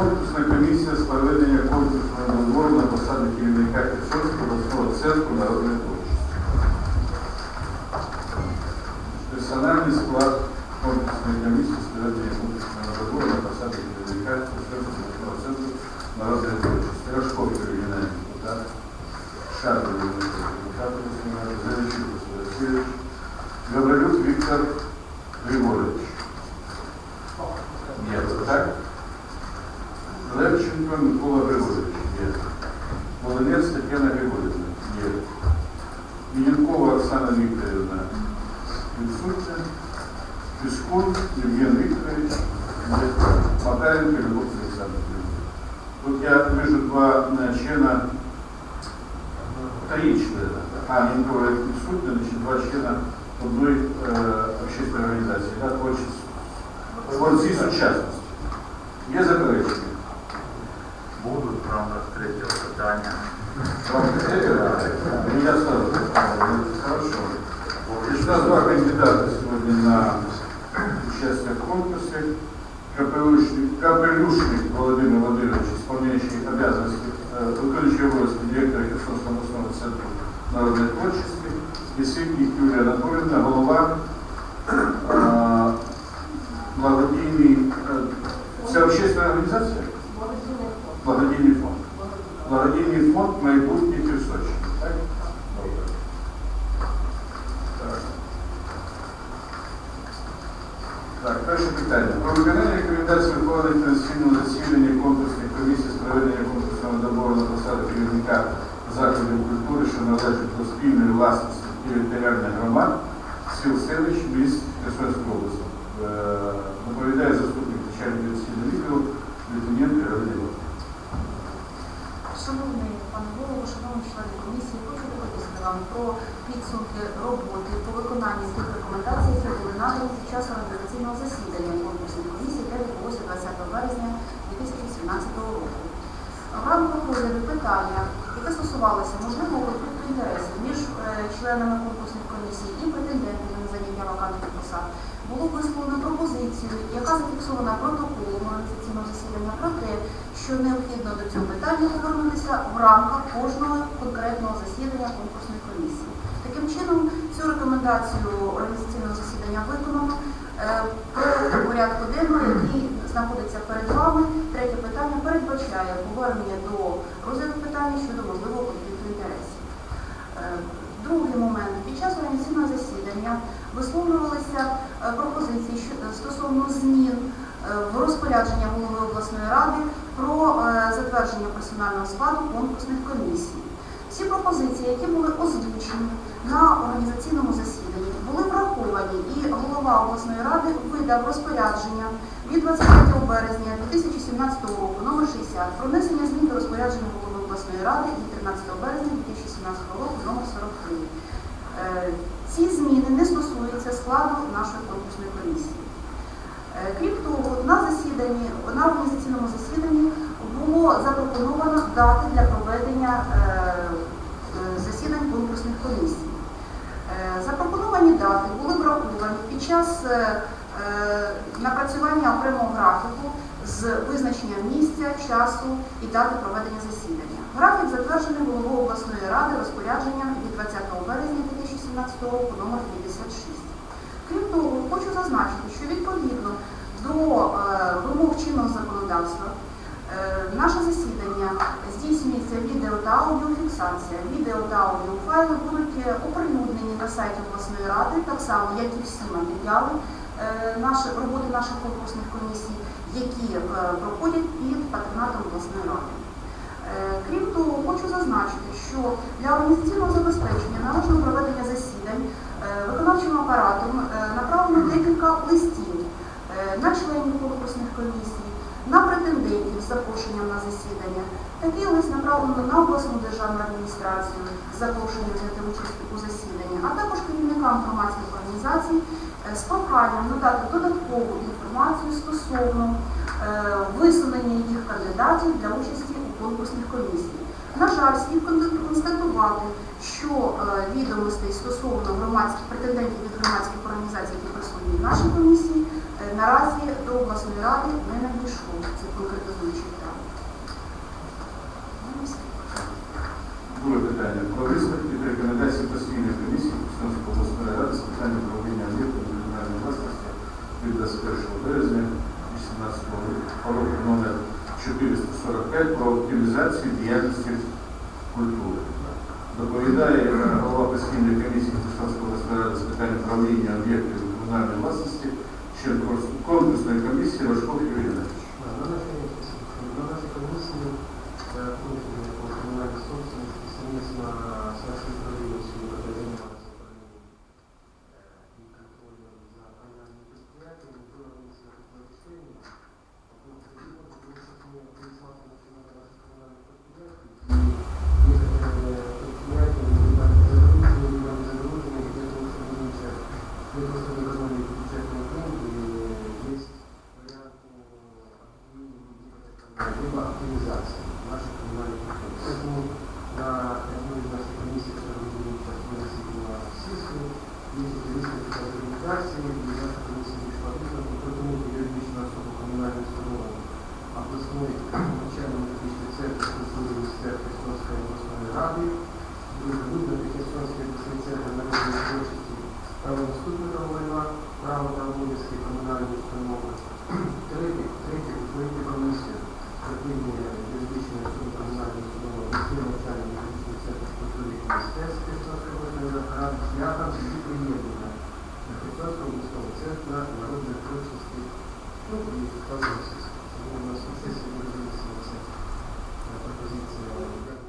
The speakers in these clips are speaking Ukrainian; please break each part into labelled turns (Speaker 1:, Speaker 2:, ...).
Speaker 1: Конкурсна комісія з проведення конкурсного набору на посаду керівника Херсонського обласного центру народної творчості. Персональний склад конкурсної комісії з проведення конкурсного набору на посаду керівника Херсонського обласного центру народної творчості. Рожков Ірина депутат, Шарбов Відсутня. Пескун Евген Викторович. Нет. Макаренко Любовь Александровна. Тут я вижу два э, члена три члена. А, Миненкова присутня, значит, два члена одной э, общественной организации. Да, творчество. Творці сучасності. Є заперечення?
Speaker 2: Будуть
Speaker 1: Ситник Юлия Анатольевна, голова благодійний, э, це общественная организация? Благодійний фонд. Благодійний фонд майбутнє Херсонщини. Так? Так. Перше питання. Про виконання рекомендацій Верховної Конституційного засідання конкурсної комісії з проведення конкурсного добору на посаду керівника закладів культури, що належать
Speaker 3: вам про підсумки роботи по виконанню тих рекомендацій, які були надані під час організаційного засідання конкурсної комісії, яке відбулося 20 березня 2017 року. В рамках розгляду питання, яке стосувалося можливого конфлікту інтересів між е, членами конкурсних комісій і претендентами на заняття вакантних посад, було висловлено пропозицію, яка зафіксована протоколом організаційного засідання про те, що необхідно до цього питання повернутися в рамках кожного конкретного засідання чином, цю рекомендацію організаційного засідання виконано. Е, Проект порядку денного, який знаходиться перед вами, третє питання передбачає повернення до розгляду питання щодо можливого конфлікту інтересів. Е, Другий момент. Під час організаційного засідання висловлювалися е, пропозиції стосовно змін в розпорядження голови обласної ради про затвердження персонального складу конкурсних комісій. Всі пропозиції, які були озвучені на організаційному засіданні, були враховані, і голова обласної ради видав розпорядження від 23 березня 2017 року номер 60 про внесення змін до розпорядження голови обласної ради від 13 березня 2017 року номер 43. Е, Ці зміни не стосуються складу нашої конкурсної комісії. Е, Крім того, на засіданні, на організаційному засіданні було запропоновано дати для проведення е, засідань конкурсних комісій. Е, Запропоновані дати були враховані під час е, е, напрацювання окремого графіку з визначенням місця, часу і дати проведення засідання. Графік затверджений головою обласної ради розпорядженням від 20 березня 2017 року номер 56. Крім того, хочу зазначити, що відповідно до вимог чинного законодавства наше засідання здійснюється відео та аудіофіксація. Відео та аудіофайли будуть оприлюднені на сайті обласної ради, так само, як і всі матеріали е, наші, роботи наших конкурсних комісій, які е, проходять під патронатом обласної ради. Е, Крім того, хочу зазначити, що для організаційного забезпечення належного проведення засідань виконавчим апаратом направлено декілька листів на членів конкурсних комісій, на претендентів з запрошенням на засідання. Такий лист направлено на обласну державну адміністрацію з запрошенням взяти участь у засіданні, а також керівникам громадських організацій е, з проханням надати додаткову інформацію стосовно е, висунення їх кандидатів для участі у конкурсних комісій. На жаль, слід констатувати, що е, відомостей стосовно громадських претендентів від громадських організацій, які присутні в нашій комісії, Наразі до обласної ради не надійшло це конкретно звучить там.
Speaker 1: Друге питання. Про висновки та рекомендації постійної комісії Херсонської обласної ради з питань управління об'єктом кримінальної власності від 21 березня 2018 року номер 445 про оптимізацію діяльності культури. Доповідає е, голова постійної комісії Херсонської обласної ради з питань управління об'єктів комунальної власності, конкурсної комісії Рожков Юрій Вона
Speaker 4: На нашей, ця е, пропозиція. Як буде пропозиція, ми не знаємо,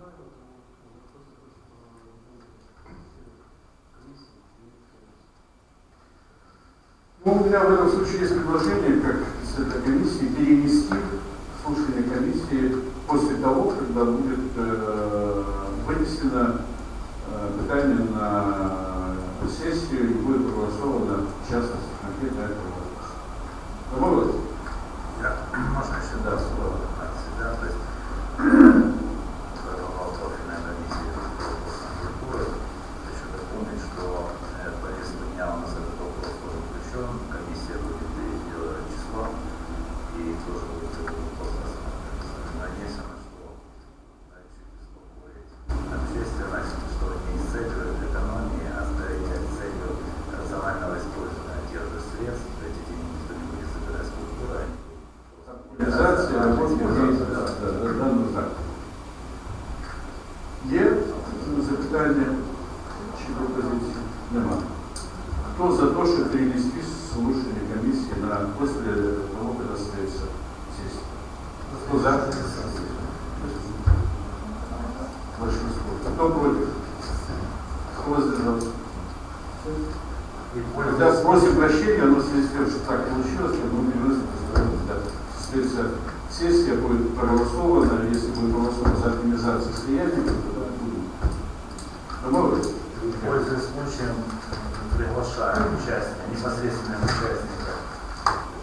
Speaker 4: тому я просто хочу поговорити комісії і
Speaker 1: Ну, у меня в этом случае есть предложение, как с этой комиссии, перенести слушание комиссии после того, когда будет э, вынесено питание на сессию и будет проголосовано, в частности, конкретно этого вопроса. Домовились? Большинство. Хто проти? Хто воздержався?
Speaker 2: И
Speaker 1: Когда спросим прощения, но в связи с тем, что так получилось, то мы переносим. Следующая сессия будет проголосована, если будет проголосована за оптимизацию слияния, то тогда будем. Домовились?
Speaker 2: Пользуясь случаем, приглашаем участника, непосредственных участников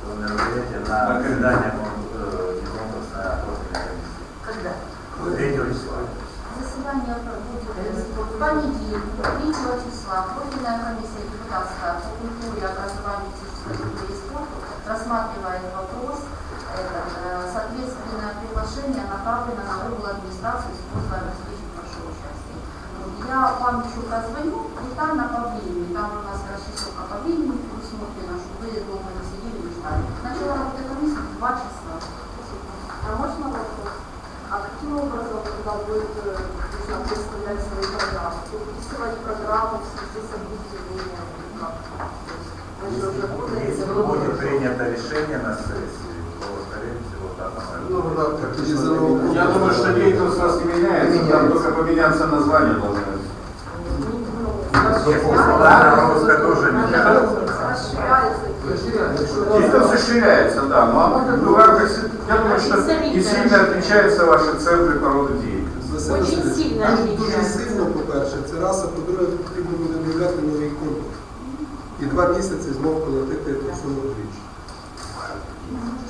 Speaker 2: этого мероприятия на
Speaker 1: На
Speaker 2: заседание кон- э, конкурсной профильной комиссии.
Speaker 3: Когда?
Speaker 2: 3 числа.
Speaker 3: Заседание будет в понедельник, 3 числа. Профильная комиссия депутатская по культуре, образованию, физической и спорту рассматривает вопрос этот, соответственное приглашение направлено на область администрацию просьбой обеспечить ваше участие. Вот, Я вам еще прозвоню, детально по времени. Там у нас расчесовка по времени предусмотрена, чтобы вы долго не сидели и ждали. Начало работы комиссии в 2 часа.
Speaker 5: А можно вопрос? А каким образом тогда будет э, нужно представлять свои программы? Выписывать программу в связи с уже
Speaker 2: Если
Speaker 5: будем-
Speaker 2: будет принято решение на сессии, то, скорее всего, так оно
Speaker 6: Ну.
Speaker 1: Я думаю, что деятельность у вас не меняется, там только поменяться название должно
Speaker 2: русская тоже меняется.
Speaker 5: Расширяется.
Speaker 1: Деятельность расширяется, да, но ну, рамках се- я думаю, что не сильно отличаются ваши центры по роду деятельности.
Speaker 6: Василь
Speaker 3: Очень
Speaker 6: Васильович,
Speaker 3: сильно
Speaker 6: дуже- Дуже
Speaker 3: відрізняється.
Speaker 6: сильно, по-перше, це раз, а по-друге, потрібно буде об'являти новий конкурс. І два місяці знов платити ту суму вдвічі.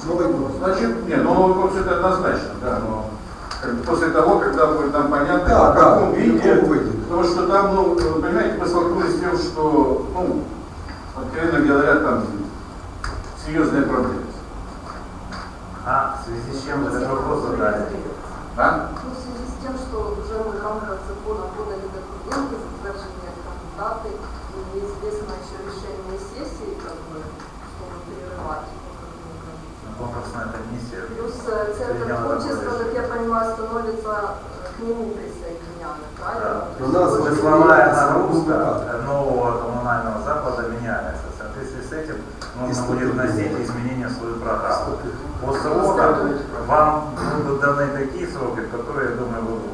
Speaker 6: Новий конкурс.
Speaker 1: Значит, не, ну вопрос это однозначно, да, но как бы после того, когда будет нам понятно,
Speaker 6: Да,
Speaker 1: в
Speaker 6: да,
Speaker 1: каком
Speaker 6: в
Speaker 1: виде,
Speaker 6: каком виде.
Speaker 1: потому что там, ну, вы понимаете, мы столкнулись с тем, что, ну, откровенно говоря, там серьезные проблемы.
Speaker 2: А в связи с чем этот вопрос задали?
Speaker 1: А?
Speaker 5: уже мы в рамках закона подали документы, затверждение кандидаты, и неизвестно еще решение сессии, как бы, чтобы прерывать. ну, как мне кажется.
Speaker 2: Конкурсная комиссия.
Speaker 5: Плюс э, центр
Speaker 2: приняла
Speaker 5: творчества,
Speaker 2: такое
Speaker 5: как я понимаю, становится э, к нему присоединяны, правильно?
Speaker 2: Да.
Speaker 5: То
Speaker 6: У
Speaker 5: есть
Speaker 6: нас
Speaker 5: вот
Speaker 2: Смысловая
Speaker 6: Смысловая
Speaker 2: нагрузка
Speaker 6: нагрузка.
Speaker 2: нового коммунального заклада меняется. В соответствии с этим нужно будет вносить изменения в свою программу. По срокам вам будут даны такие сроки, которые, я думаю, вы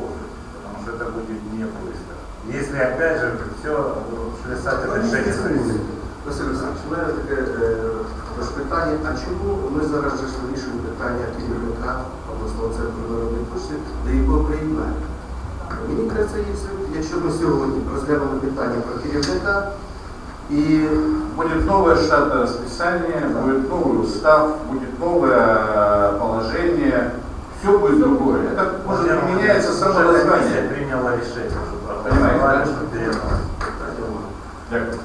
Speaker 2: вложите, потому что это будет не быстро. Если опять же все плясать это решение зависит.
Speaker 7: Василь Олександрович, у мене таке е, ось питання, а чому ми зараз вже ж вирішуємо питання керівника обласного центру народної творчості, до якого приєднання? Мені кажеться, якщо, якщо ми сьогодні розглянемо питання про керівника і
Speaker 1: Будет новое штатное расписание, будет новый устав, будет новое э, положение. все будет другое. Это может меняется само название.
Speaker 2: приняла решение, что
Speaker 1: Понимаете, да?
Speaker 2: что.
Speaker 1: Дякую.